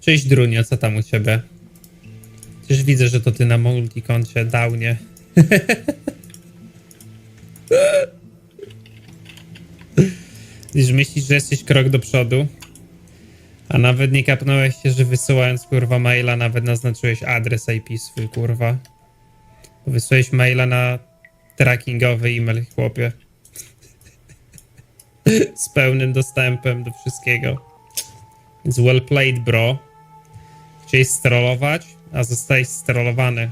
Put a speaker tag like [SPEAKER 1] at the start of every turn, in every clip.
[SPEAKER 1] Cześć Drunio, co tam u ciebie? Przecież widzę, że to ty na multikoncie downie. Widzisz, myślisz, że jesteś krok do przodu? A nawet nie kapnąłeś się, że wysyłając kurwa maila, nawet naznaczyłeś adres IP swój kurwa. Wysłałeś maila na trackingowy e-mail, chłopie. Z pełnym dostępem do wszystkiego. Więc well played, bro. Chciałeś strollować, a zostałeś strollowany.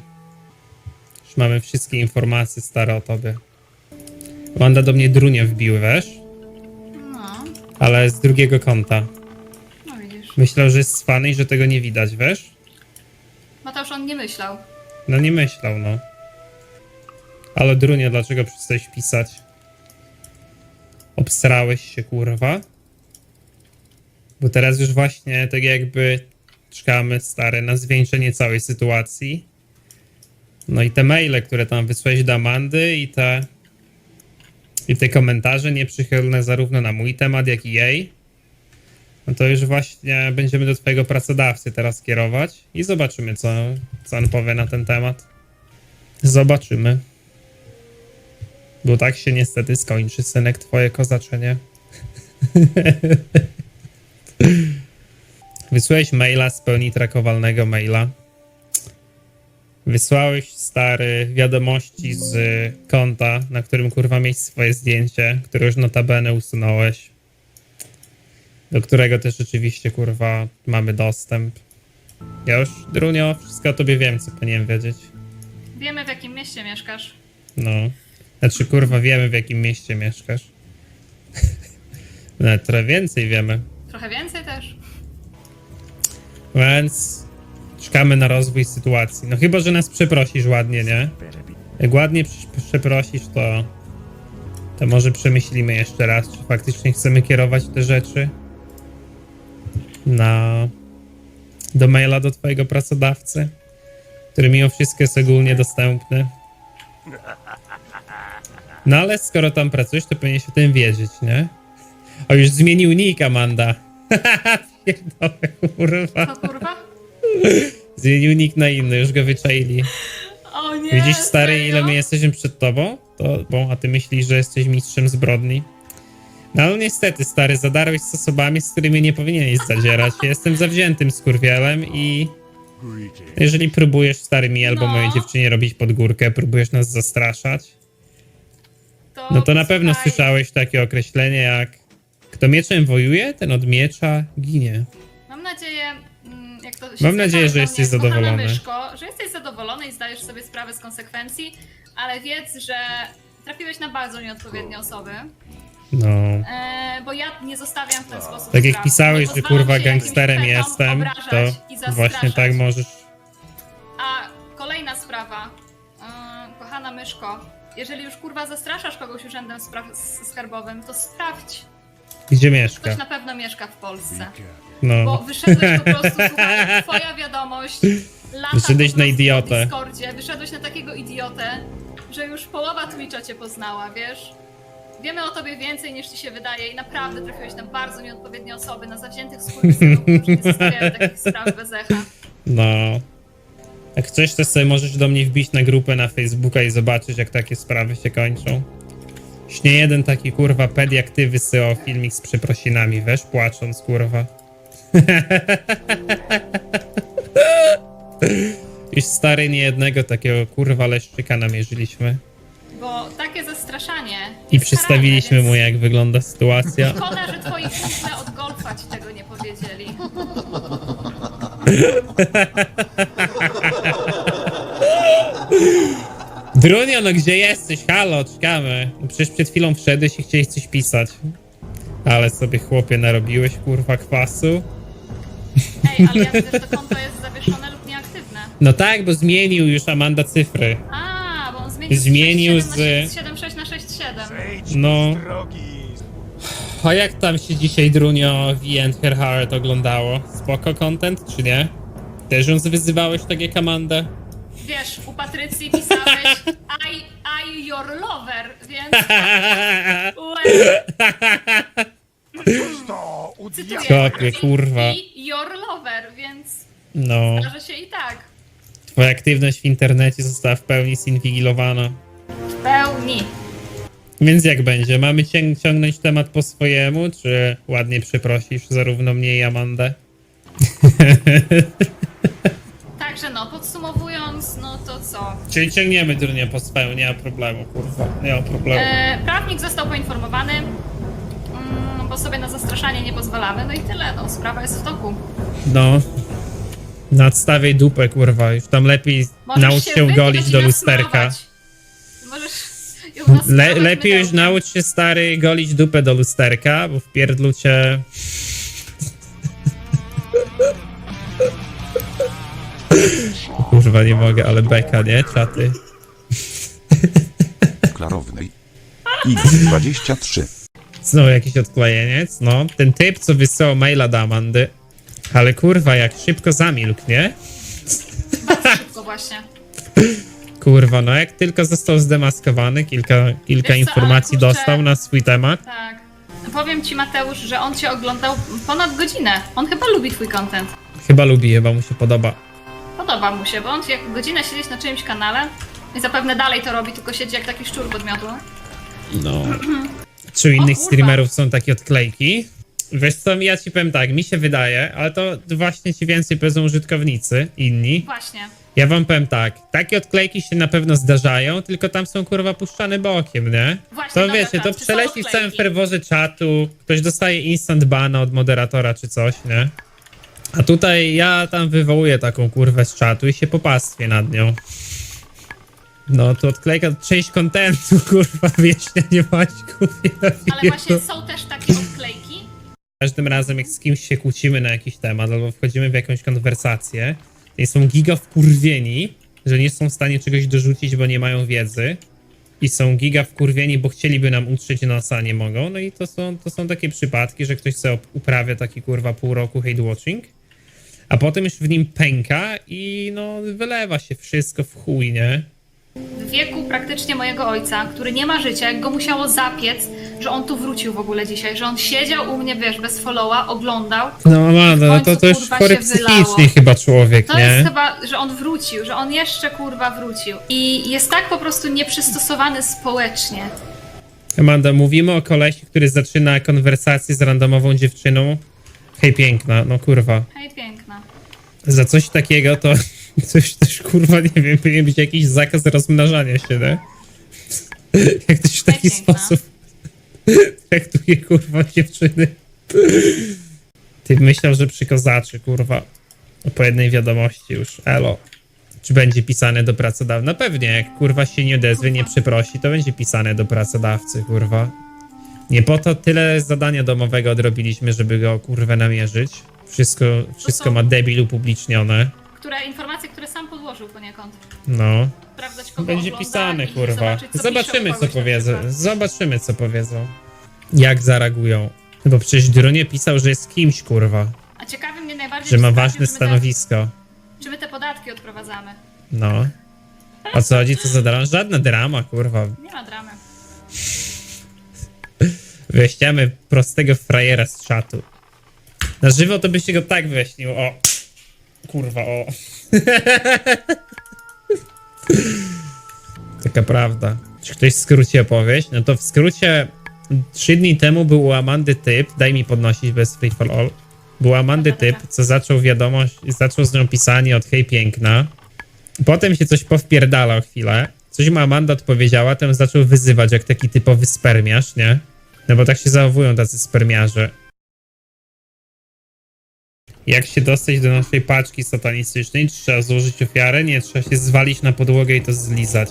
[SPEAKER 1] Już mamy wszystkie informacje stare o tobie. Wanda do mnie drunie wbił, wiesz?
[SPEAKER 2] No,
[SPEAKER 1] Ale z drugiego konta.
[SPEAKER 2] no widzisz.
[SPEAKER 1] Myślał, że jest cwany i że tego nie widać, wiesz?
[SPEAKER 2] Mateusz, on nie myślał.
[SPEAKER 1] No nie myślał, no. Ale Drunie, dlaczego przestałeś pisać? Obsrałeś się, kurwa? Bo teraz już właśnie tak jakby czekamy, stary, na zwieńczenie całej sytuacji. No i te maile, które tam wysłałeś do Amandy i te... I te komentarze nieprzychylne zarówno na mój temat, jak i jej. No to już właśnie będziemy do twojego pracodawcy teraz kierować i zobaczymy, co, co on powie na ten temat. Zobaczymy. Bo tak się niestety skończy, synek, twoje kozaczenie. Wysłałeś maila z pełni trakowalnego maila. Wysłałeś stary wiadomości z konta, na którym kurwa mieć swoje zdjęcie, które już notabene usunąłeś do którego też rzeczywiście, kurwa, mamy dostęp. Ja już, Drunio, wszystko o tobie wiem, co powinienem wiedzieć.
[SPEAKER 2] Wiemy w jakim mieście mieszkasz.
[SPEAKER 1] No. Znaczy, kurwa, wiemy, w jakim mieście mieszkasz. Trochę więcej wiemy.
[SPEAKER 2] Trochę więcej też.
[SPEAKER 1] Więc czekamy na rozwój sytuacji. No chyba, że nas przeprosisz ładnie, nie? Jak ładnie prze- przeprosisz, to to może przemyślimy jeszcze raz, czy faktycznie chcemy kierować te rzeczy na do maila do twojego pracodawcy, który mimo wszystko jest ogólnie dostępny. No ale skoro tam pracujesz, to powinieneś o tym wiedzieć, nie? O, już zmienił nick, Amanda. Pierdolę, kurwa.
[SPEAKER 2] Co kurwa?
[SPEAKER 1] Zmienił nick na inny, już go wyczaili.
[SPEAKER 2] O nie,
[SPEAKER 1] Widzisz, stary,
[SPEAKER 2] serio?
[SPEAKER 1] ile my jesteśmy przed tobą? To, bo, a ty myślisz, że jesteś mistrzem zbrodni? No ale niestety, stary, zadarłeś z osobami, z którymi nie powinieneś zadzierać. Ja Jestem zawziętym skurwielem i jeżeli próbujesz, stary, mi albo
[SPEAKER 2] No.
[SPEAKER 1] mojej dziewczynie robić pod górkę, próbujesz nas zastraszać, no to na pewno
[SPEAKER 2] słuchaj,
[SPEAKER 1] słyszałeś takie określenie jak kto mieczem wojuje, ten od miecza ginie.
[SPEAKER 2] Mam nadzieję, mm, jak to się
[SPEAKER 1] Mam nadzieję, że jesteś zadowolony.
[SPEAKER 2] Myszko, że jesteś zadowolony i zdajesz sobie sprawę z konsekwencji, ale wiedz, że trafiłeś na bardzo nieodpowiednie osoby,
[SPEAKER 1] No.
[SPEAKER 2] e, bo ja nie zostawiam w ten sposób
[SPEAKER 1] Tak jak
[SPEAKER 2] spraw.
[SPEAKER 1] pisałeś,
[SPEAKER 2] Nie
[SPEAKER 1] że
[SPEAKER 2] pozwalam
[SPEAKER 1] kurwa
[SPEAKER 2] się jakimś
[SPEAKER 1] gangsterem jestem,
[SPEAKER 2] obrażać
[SPEAKER 1] to
[SPEAKER 2] i
[SPEAKER 1] właśnie tak możesz.
[SPEAKER 2] A kolejna sprawa, Yy, kochana myszko, jeżeli już kurwa zastraszasz kogoś urzędem spraw s- skarbowym, to sprawdź,
[SPEAKER 1] Gdzie mieszka?
[SPEAKER 2] ktoś na pewno mieszka w Polsce.
[SPEAKER 1] No.
[SPEAKER 2] Bo wyszedłeś po prostu, słuchaj, twoja wiadomość, lata
[SPEAKER 1] Wyszedłeś
[SPEAKER 2] po
[SPEAKER 1] na
[SPEAKER 2] prostu
[SPEAKER 1] idiotę.
[SPEAKER 2] na Discordzie, wyszedłeś na takiego idiotę, że już połowa Twitcha cię poznała, wiesz? Wiemy o tobie więcej niż ci się wydaje i naprawdę trafiłeś na bardzo nieodpowiednie osoby, na zawziętych skurwysynów, którzy nie zostawiają takich spraw bez echa.
[SPEAKER 1] No. Jak chcesz, to sobie możesz do mnie wbić na grupę na Facebooka i zobaczyć, jak takie sprawy się kończą. Już nie jeden taki kurwa ped jak ty wysyłał filmik z przeprosinami, wiesz, płacząc, kurwa. Już stary nie jednego takiego kurwa leszczyka namierzyliśmy.
[SPEAKER 2] Bo takie zastraszanie.
[SPEAKER 1] I
[SPEAKER 2] jest
[SPEAKER 1] przedstawiliśmy
[SPEAKER 2] karane,
[SPEAKER 1] mu,
[SPEAKER 2] więc
[SPEAKER 1] jak wygląda sytuacja.
[SPEAKER 2] Szkoda, że twoi kumple od golfa ci tego nie powiedzieli.
[SPEAKER 1] Drunio, no gdzie jesteś? Halo, czekamy. No przecież przed chwilą wszedłeś i chciałeś coś pisać. Ale sobie chłopie narobiłeś kurwa kwasu.
[SPEAKER 2] Ej, ale ja widzę, że to konto jest zawieszone lub nieaktywne.
[SPEAKER 1] No tak, bo zmienił już Amanda cyfry.
[SPEAKER 2] A, bo on zmienił,
[SPEAKER 1] Zmienił
[SPEAKER 2] z
[SPEAKER 1] z-
[SPEAKER 2] 76 na 67.
[SPEAKER 1] No. A jak tam się dzisiaj Drunio V and Her Heart oglądało? Spoko content, czy nie? Też ją wyzywałeś tak jak Amandę?
[SPEAKER 2] Wiesz, u Patrycji pisałeś I, I your lover, więc... Well, cytuję,
[SPEAKER 1] Chłopie, kurwa.
[SPEAKER 2] I your lover. więc
[SPEAKER 1] No,
[SPEAKER 2] zdarza się i tak.
[SPEAKER 1] twoja aktywność w internecie została w pełni zinwigilowana.
[SPEAKER 2] W pełni.
[SPEAKER 1] Więc jak będzie? Mamy cię- ciągnąć temat po swojemu, czy ładnie przeprosisz zarówno mnie i Amandę?
[SPEAKER 2] Także no, podsumowując, no to co?
[SPEAKER 1] Czyli ciągniemy durnie po swojemu, nie ma problemu, kurwa, nie ma problemu.
[SPEAKER 2] E, prawnik został poinformowany, mm, bo sobie na zastraszanie nie pozwalamy, no i tyle, no, sprawa jest w toku.
[SPEAKER 1] No. Nadstawiaj dupę, kurwa, już tam lepiej naucz się
[SPEAKER 2] wypić,
[SPEAKER 1] golić do
[SPEAKER 2] nas
[SPEAKER 1] lusterka.
[SPEAKER 2] smarować. Możesz ją nasmarować
[SPEAKER 1] Le, lepiej już
[SPEAKER 2] mydełkiem.
[SPEAKER 1] naucz się, stary, golić dupę do lusterka, bo w pierdlu cię... Kurwa, nie mogę, ale beka, nie? Czaty.
[SPEAKER 3] klarownej. X23.
[SPEAKER 1] Znowu jakiś odklejeniec, no. Ten typ, co wysyłał maila do Amandy. Ale kurwa, jak szybko zamilkł, nie?
[SPEAKER 2] Szybko właśnie.
[SPEAKER 1] Kurwa, no jak tylko został zdemaskowany, kilka, kilka
[SPEAKER 2] Wiesz co,
[SPEAKER 1] informacji
[SPEAKER 2] kurczę-
[SPEAKER 1] dostał na swój temat.
[SPEAKER 2] Tak. Powiem ci, Mateusz, że on cię oglądał ponad godzinę. On chyba lubi twój content.
[SPEAKER 1] Chyba lubi, chyba mu się podoba.
[SPEAKER 2] Podoba mu się, bo on jak godzinę siedzieć na czyimś kanale i zapewne dalej to robi, tylko siedzi jak taki szczur pod miotło.
[SPEAKER 1] No. Czy u innych
[SPEAKER 2] kurwa.
[SPEAKER 1] streamerów są takie odklejki? Wiesz co, ja ci powiem tak, mi się wydaje, ale to właśnie ci więcej powiedzą użytkownicy, inni.
[SPEAKER 2] Właśnie.
[SPEAKER 1] Ja wam powiem tak, takie odklejki się na pewno zdarzają, tylko tam są kurwa puszczane bokiem, nie?
[SPEAKER 2] Właśnie,
[SPEAKER 1] To
[SPEAKER 2] dobra,
[SPEAKER 1] wiecie, to
[SPEAKER 2] tak, czy są
[SPEAKER 1] przeleci w całym
[SPEAKER 2] odklejki?
[SPEAKER 1] ferworze czatu, ktoś dostaje instant bana od moderatora czy coś, nie? A tutaj ja tam wywołuję taką kurwę z czatu i się popastwię nad nią. No, to odklejka część kontentu, kurwa, wieśnia nie Maćku.
[SPEAKER 2] Ale właśnie są też takie odklejki.
[SPEAKER 1] Każdym razem, jak z kimś się kłócimy na jakiś temat albo wchodzimy w jakąś konwersację i są giga wkurwieni, że nie są w stanie czegoś dorzucić, bo nie mają wiedzy i są giga wkurwieni, bo chcieliby nam utrzeć nosa, a nie mogą, no i to są, to są takie przypadki, że ktoś sobie uprawia taki kurwa pół roku hate watching, a potem już w nim pęka i no wylewa się wszystko w chuj, nie?
[SPEAKER 2] W wieku praktycznie mojego ojca, który nie ma życia, jak go musiało zapiec, że on tu wrócił w ogóle dzisiaj, że on siedział u mnie, wiesz, bez followa, oglądał.
[SPEAKER 1] No Amanda, no to,
[SPEAKER 2] końcu,
[SPEAKER 1] to już chory psychicznie chyba człowiek,
[SPEAKER 2] To
[SPEAKER 1] nie?
[SPEAKER 2] jest chyba, że on wrócił, że on jeszcze kurwa wrócił. I jest tak po prostu nieprzystosowany społecznie.
[SPEAKER 1] Amanda, mówimy o kolesi, który zaczyna konwersację z randomową dziewczyną. Hej, piękna, no kurwa.
[SPEAKER 2] Hej, piękna.
[SPEAKER 1] Za coś takiego to coś też kurwa, nie wiem, powinien być jakiś zakaz rozmnażania się, nie? Jak ktoś w taki
[SPEAKER 2] piękna.
[SPEAKER 1] sposób traktuje kurwa dziewczyny. Ty myślał, że przykozaczy, kurwa. Po jednej wiadomości już. Elo. Czy będzie pisane do pracodawcy? No pewnie, jak kurwa się nie odezwie, nie przeprosi, to będzie pisane do pracodawcy, kurwa. Nie po to tyle zadania domowego odrobiliśmy, żeby go kurwę namierzyć. Wszystko, wszystko ma debil upublicznione.
[SPEAKER 2] Które informacje, które sam podłożył poniekąd.
[SPEAKER 1] No.
[SPEAKER 2] Sprawdzać kogo
[SPEAKER 1] Będzie
[SPEAKER 2] ogląda
[SPEAKER 1] pisane,
[SPEAKER 2] i
[SPEAKER 1] kurwa.
[SPEAKER 2] zobaczyć, co
[SPEAKER 1] Zobaczymy,
[SPEAKER 2] pisze
[SPEAKER 1] co
[SPEAKER 2] u kogoś na
[SPEAKER 1] powiedzą.
[SPEAKER 2] przykład.
[SPEAKER 1] Zobaczymy, co powiedzą. Jak zareagują. No Bo przecież Drunie pisał, że jest kimś, kurwa.
[SPEAKER 2] A ciekawi mnie najbardziej,
[SPEAKER 1] Że
[SPEAKER 2] czy
[SPEAKER 1] ma
[SPEAKER 2] sprawdził,
[SPEAKER 1] ważne
[SPEAKER 2] czy my
[SPEAKER 1] stanowisko.
[SPEAKER 2] Te, czy my te podatki odprowadzamy.
[SPEAKER 1] No. O co chodzi? Co za drama? Żadna drama, kurwa.
[SPEAKER 2] Nie ma dramy.
[SPEAKER 1] Wyjaśniamy prostego frajera z czatu. Na żywo to by się go tak wyjaśnił. O. Kurwa, o. Taka prawda. Czy ktoś w skrócie opowieść? No to w skrócie trzy dni temu był u Amandy typ, daj mi podnosić bez free for all. Był Amandy typ, co zaczął wiadomość, zaczął z nią pisanie od hej piękna. Potem się coś powpierdalał chwilę. Coś mu Amanda odpowiedziała, ten zaczął wyzywać jak taki typowy spermiarz, nie? No bo tak się zachowują tacy spermiarze. Jak się dostać do naszej paczki satanistycznej? Trzeba złożyć ofiarę? Nie, trzeba się zwalić na podłogę i to zlizać.